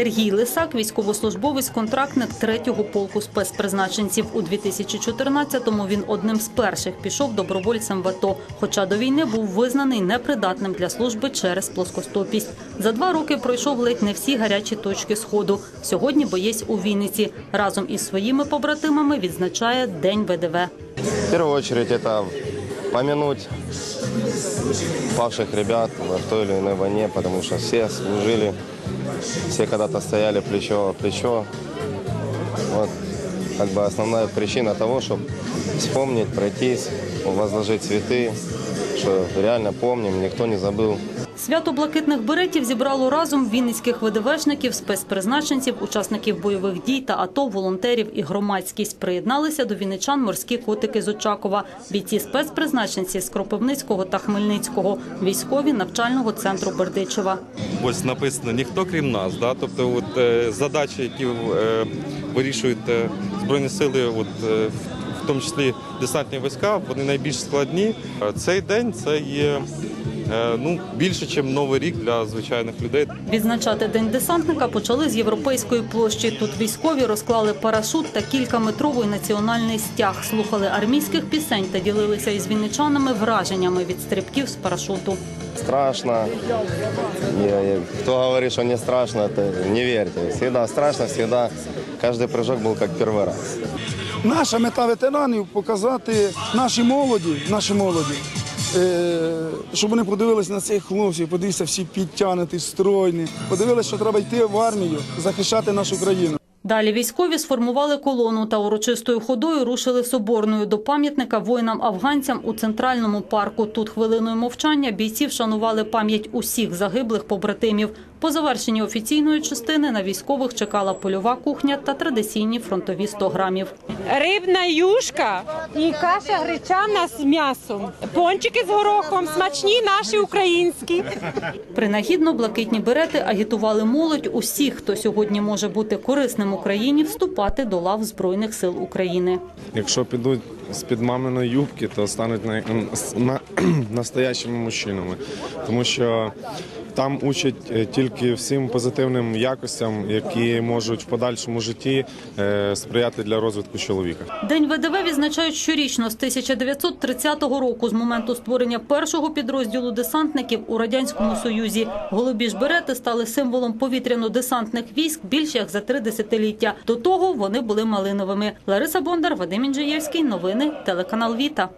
Сергій Лисак, військовослужбовець-контрактник 3-го полку спецпризначенців. У 2014-му він одним з перших пішов добровольцем в АТО, хоча до війни був визнаний непридатним для служби через плоскостопість. За два роки пройшов ледь не всі гарячі точки сходу. Сьогодні боєць у Вінниці. Разом із своїми побратимами відзначає День ВДВ. В первую очередь это помянуть павших ребят в той или иной войне, потому что все служили, все когда-то стояли плечо о плечо. Вот как бы основная причина того, чтобы вспомнить, пройтись, возложить цветы, что реально помним, никто не забыл. Свято блакитних беретів зібрало разом вінницьких ВДВшників, спецпризначенців, учасників бойових дій та АТО, волонтерів і громадськість. Приєдналися до вінничан морські котики з Очакова, бійці спецпризначенці з Кропивницького та Хмельницького, військові навчального центру Бердичева. ось написано ніхто крім нас. Да? Тобто, от, е, задачі, які е, вирішують е, збройні сили, от, тому числі десантні війська, вони найбільш складні. Е, Цей день це є е, ну, більше, ніж новий рік для звичайних людей. Відзначати день десантника почали з європейської площі. Тут військові розклали парашут та кількаметровий національний стяг, слухали армійських пісень та ділилися із вінничанами враженнями від стрибків з парашуту. Страшно. Я- я- Кто говорит, что не страшно, это не верьте. Всегда страшно, всегда каждый прыжок был как первый раз. Наша мета ветеранів показати нашій молоді, нашій молоді, е, щоб вони подивилися на цих хлопців, подивилися всі підтягнуті, стройні, подивилися, що треба йти в армію, захищати нашу країну. Далі військові сформували колону та урочистою ходою рушили соборною до пам'ятника воїнам-афганцям у центральному парку. Тут хвилиною мовчання бійці вшанували пам'ять усіх загиблих побратимів. По завершенні офіційної частини на військових чекала польова кухня та традиційні фронтові 100 грамів. Рибна юшка і каша гречана з м'ясом. Пончики з горохом, смачні наші українські. Принагідно блакитні берети агітували молодь усіх, хто сьогодні може бути корисним Україні, вступати до лав Збройних сил України. Якщо підуть з-під маминої юбки, то стануть на, на, настоящими мужчинами. Тому що там учать е, тільки всім позитивним якостям, які можуть в подальшому житті е, сприяти для розвитку чоловіка. День ВДВ відзначають щорічно з 1930 року, з моменту створення першого підрозділу десантників у радянському союзі. Голубі ж берети стали символом повітряно-десантних військ більш як за три десятиліття. До того вони були малиновими. Лариса Бондар, Вадим Інжиєвський. Новини телеканал Віта.